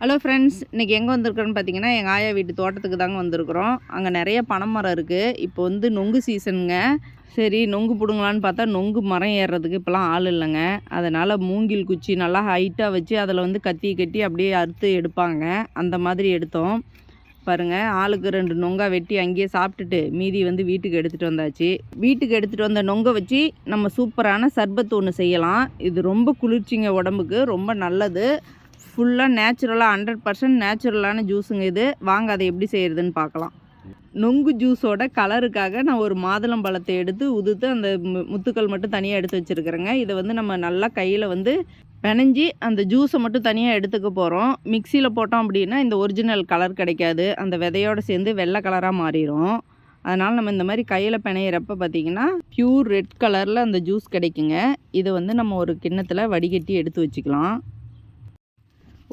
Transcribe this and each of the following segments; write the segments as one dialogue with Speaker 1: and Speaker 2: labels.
Speaker 1: Hello friends இன்றைக்கி எங்கே வந்திருக்கிறோன்னு பார்த்தீங்கன்னா எங்கள் ஆயா வீட்டு தோட்டத்துக்கு தாங்க வந்திருக்கிறோம். அங்கே நிறைய பனை மரம் இருக்குது இப்போ வந்து நொங்கு சீசனுங்க சரி நொங்கு பிடுங்கலான்னு பார்த்தா நொங்கு மரம் ஏறுறதுக்கு இப்போலாம் ஆள் இல்லைங்க. அதனால் மூங்கில் குச்சி நல்லா ஹைட்டாக வச்சு அதில் வந்து கத்தி கட்டி அப்படியே அறுத்து எடுப்பாங்க. அந்த மாதிரி எடுத்தோம். பாருங்கள் ஆளுக்கு ரெண்டு நொங்கா வெட்டி அங்கேயே சாப்பிட்டுட்டு மீதி வந்து வீட்டுக்கு எடுத்துகிட்டு வந்தாச்சு. வீட்டுக்கு எடுத்துகிட்டு வந்த நொங்கை வச்சு நம்ம சூப்பரான சர்பத் ஒன்று செய்யலாம். இது ரொம்ப குளிர்ச்சிங்க உடம்புக்கு. ரொம்ப நல்லது. ஃபுல்லாக நேச்சுரலாக ஹண்ட்ரட் பர்சன்ட் நேச்சுரலான ஜூஸுங்க இது. வாங்க அதை எப்படி செய்கிறதுன்னு பார்க்கலாம். நொங்கு ஜூஸோட கலருக்காக நான் ஒரு மாதுளம் பழத்தை எடுத்து உதுத்து அந்த மு- முத்துக்கள் மட்டும் தனியாக எடுத்து வச்சுருக்கிறேங்க. இதை வந்து நம்ம நல்லா கையில் வந்து பெனஞ்சி அந்த ஜூஸை மட்டும் தனியாக எடுத்துக்க போகிறோம் மிக்சியில் போட்டோம் அப்படின்னா இந்த ஒரிஜினல் கலர் கிடைக்காது. அந்த விதையோடு சேர்ந்து வெள்ளை கலராக மாறிடும் அதனால் நம்ம இந்த மாதிரி கையில் பிணையிறப்ப பார்த்திங்கன்னா ப்யூர் ரெட் கலரில் அந்த ஜூஸ் கிடைக்குங்க. இதை வந்து நம்ம ஒரு கிண்ணத்தில் வடிகட்டி எடுத்து வச்சுக்கலாம்.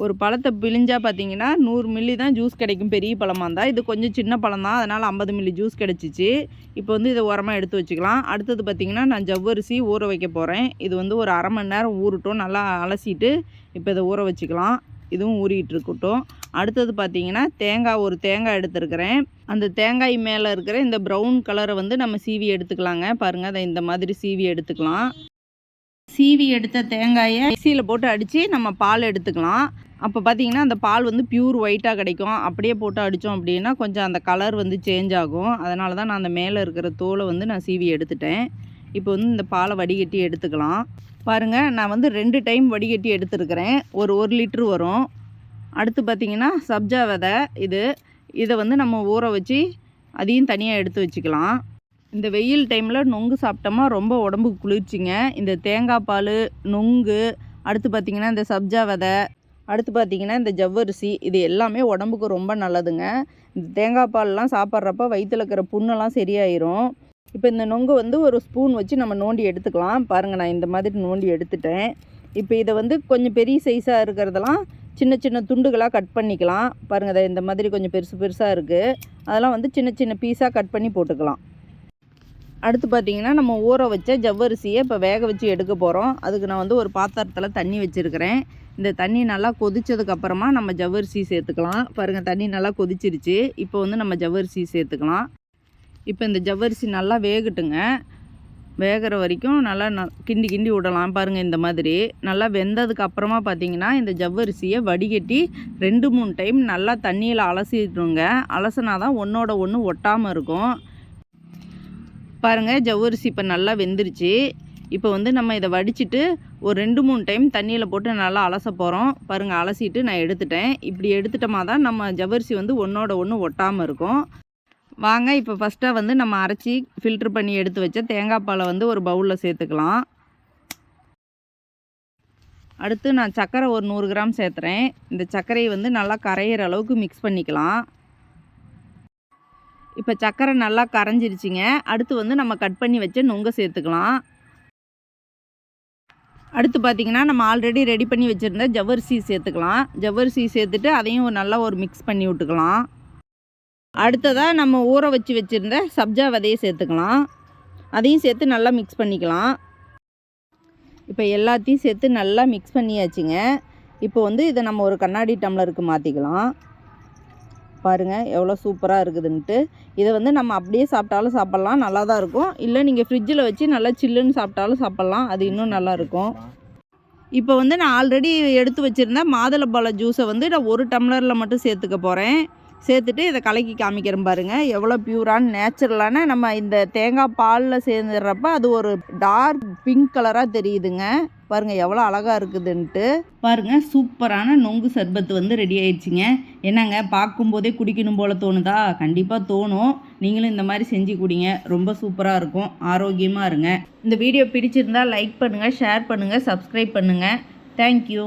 Speaker 1: ஒரு பழத்தை பிழிஞ்சால் பார்த்தீங்கன்னா நூறு மில்லி தான் ஜூஸ் கிடைக்கும். பெரிய பழமாக இருந்தால் இது கொஞ்சம் சின்ன பழம் தான். அதனால் ஐம்பது மில்லி ஜூஸ் கிடச்சிச்சு. இப்போ வந்து இதை உரமாக எடுத்து வச்சுக்கலாம். அடுத்தது பார்த்திங்கன்னா நான் ஜவ்வரிசி ஊற வைக்க போகிறேன் இது வந்து ஒரு அரை மணி நேரம் ஊறட்டும். நல்லா அலசிட்டு இப்போ இதை ஊற வச்சுக்கலாம். இதுவும் ஊறிக்கிட்டு இருக்கட்டும். அடுத்தது பார்த்தீங்கன்னா தேங்காய் ஒரு தேங்காய் எடுத்துருக்கிறேன். அந்த தேங்காய் மேலே இருக்கிற இந்த ப்ரௌன் கலரை வந்து நம்ம சீவி எடுத்துக்கலாங்க. பாருங்கள் அதை இந்த மாதிரி சீவி எடுத்துக்கலாம். சீவி எடுத்த தேங்காயை மிக்சியில் போட்டு அடித்து நம்ம பால் எடுத்துக்கலாம். அப்போ பார்த்தீங்கன்னா அந்த பால் வந்து பியூர் ஒயிட்டாக கிடைக்கும். அப்படியே போட்டு அடித்தோம் அப்படின்னா கொஞ்சம் அந்த கலர் வந்து சேஞ்ச் ஆகும். அதனால தான் நான் அந்த மேலே இருக்கிற தோலை வந்து நான் சீவி எடுத்துட்டேன். இப்போ வந்து இந்த பாலை வடிகட்டி எடுத்துக்கலாம். பாருங்கள் நான் வந்து ரெண்டு டைம் வடிகட்டி எடுத்துருக்கிறேன். ஒரு ஒரு லிட்ரு வரும். அடுத்து பார்த்திங்கன்னா சப்ஜா விதை இது. இதை வந்து நம்ம ஊற வச்சு அதையும் தனியாக எடுத்து வச்சுக்கலாம். இந்த வெயில் டைமில் நொங்கு சாப்பிட்டோமா ரொம்ப உடம்புக்கு குளிர்ச்சிங்க. இந்த தேங்காய் பால் நொங்கு அடுத்து பார்த்திங்கன்னா இந்த சப்ஜா விதை அடுத்து பார்த்திங்கன்னா இந்த ஜவ்வரிசி இது எல்லாமே உடம்புக்கு ரொம்ப நல்லதுங்க. இந்த தேங்காய் பால்லாம் சாப்பிட்றப்ப வயிற்றுல இருக்கிற புண்ணெல்லாம் சரியாயிரும். இப்போ இந்த நொங்கு வந்து ஒரு ஸ்பூன் வச்சு நம்ம நோண்டி எடுத்துக்கலாம். பாருங்கள் நான் இந்த மாதிரி நோண்டி எடுத்துட்டேன். இப்போ இதை வந்து கொஞ்சம் பெரிய சைஸாக இருக்கிறதெல்லாம் சின்ன சின்ன துண்டுகளாக கட் பண்ணிக்கலாம். பாருங்கள் இதை இந்த மாதிரி கொஞ்சம் பெருசு பெருசாக இருக்குது அதெல்லாம் வந்து சின்ன சின்ன பீஸாக கட் பண்ணி போட்டுக்கலாம். அடுத்து பார்த்திங்கன்னா நம்ம ஊற வச்ச ஜவ்வரிசியை இப்போ வேக வச்சு எடுக்க போகிறோம் அதுக்கு நான் வந்து ஒரு பாத்திரத்தில் தண்ணி வச்சுருக்கிறேன். இந்த தண்ணி நல்லா கொதிச்சதுக்கப்புறமா நம்ம ஜவ்வரிசி சேர்த்துக்கலாம். பாருங்கள் தண்ணி நல்லா கொதிச்சிருச்சு. இப்போ வந்து நம்ம ஜவ்வரிசி சேர்த்துக்கலாம். இப்போ இந்த ஜவ்வரிசி நல்லா வேகட்டுங்க. வேகிற வரைக்கும் நல்லா ந கிண்டி கிண்டி விடலாம் பாருங்கள் இந்த மாதிரி. நல்லா வெந்ததுக்கு அப்புறமா பார்த்தீங்கன்னா இந்த ஜவ்வரிசியை வடிகட்டி ரெண்டு மூணு டைம் நல்லா தண்ணியில் அலசிடுங்க அலசினா தான் ஒன்றோட ஒன்று ஒட்டாமல் இருக்கும். பாருங்கள் ஜவ்வரிசி இப்போ நல்லா வெந்துருச்சு. இப்போ வந்து நம்ம இதை வடிச்சிட்டு ஒரு ரெண்டு மூணு டைம் தண்ணியில் போட்டு நல்லா அலச போகிறோம் பாருங்கள் அலசிட்டு நான் எடுத்துட்டேன். இப்படி எடுத்துட்டோமா தான் நம்ம ஜவ்வரிசி வந்து ஒன்றோட ஒன்று ஒட்டாமல் இருக்கும். வாங்க இப்போ ஃபஸ்ட்டாக வந்து நம்ம அரைச்சி ஃபில்ட்ரு பண்ணி எடுத்து வச்ச தேங்காய் பாலை வந்து ஒரு பவுலில் சேர்த்துக்கலாம். அடுத்து நான் சர்க்கரை ஒரு நூறு கிராம் சேர்த்துறேன். இந்த சர்க்கரையை வந்து நல்லா கரையிற அளவுக்கு மிக்ஸ் பண்ணிக்கலாம். இப்போ சர்க்கரை நல்லா கரைஞ்சிருச்சிங்க. அடுத்து வந்து நம்ம கட் பண்ணி வச்ச நுங்கை சேர்த்துக்கலாம். அடுத்து பார்த்திங்கன்னா நம்ம ஆல்ரெடி ரெடி பண்ணி வச்சுருந்த ஜவ்வரிசி சேர்த்துக்கலாம். ஜவ்வரிசி சேர்த்துட்டு அதையும் நல்லா ஒரு மிக்ஸ் பண்ணி விட்டுக்கலாம். அடுத்ததாக நம்ம ஊற வச்சு வச்சுருந்த சப்ஜா விதையை சேர்த்துக்கலாம். அதையும் சேர்த்து நல்லா மிக்ஸ் பண்ணிக்கலாம். இப்போ எல்லாத்தையும் சேர்த்து நல்லா மிக்ஸ் பண்ணியாச்சுங்க. இப்போ வந்து இதை நம்ம ஒரு கண்ணாடி டம்ளருக்கு மாற்றிக்கலாம் பாருங்கள் எவ்வளோ சூப்பராக இருக்குதுன்ட்டு. இதை வந்து நம்ம அப்படியே சாப்பிட்டாலும் சாப்பிட்லாம் நல்லா தான் இருக்கும். இல்லை நீங்கள் ஃப்ரிட்ஜில் வச்சு நல்லா சில்லுன்னு சாப்பிட்டாலும் சாப்பிட்லாம். அது இன்னும் நல்லாயிருக்கும் இப்போ வந்து நான் ஆல்ரெடி எடுத்து வச்சுருந்த மாதுளம்பழ ஜூஸை வந்து நான் ஒரு டம்ளரில் மட்டும் சேர்த்துக்க போகிறேன் சேர்த்துட்டு இதை கலக்கி காமிக்கிறேன் பாருங்கள் எவ்வளோ பியூரான நேச்சுரலான நம்ம இந்த தேங்காய் பாலில் சேர்ந்துடுறப்ப அது ஒரு டார்க் பிங்க் கலராக தெரியுதுங்க. பாருங்கள் எவ்வளோ அழகாக இருக்குதுன்ட்டு. பாருங்கள் சூப்பரான நொங்கு சர்பத்து வந்து ரெடி ஆயிடுச்சுங்க. என்னங்க பார்க்கும்போதே குடிக்கணும் போல் தோணுதா? கண்டிப்பாக தோணும். நீங்களும் இந்த மாதிரி செஞ்சு குடிங்க. ரொம்ப சூப்பராக இருக்கும். ஆரோக்கியமாக இருங்க. இந்த வீடியோ பிடிச்சிருந்தா லைக் பண்ணுங்கள் ஷேர் பண்ணுங்கள் சப்ஸ்கிரைப் பண்ணுங்கள் தேங்க்யூ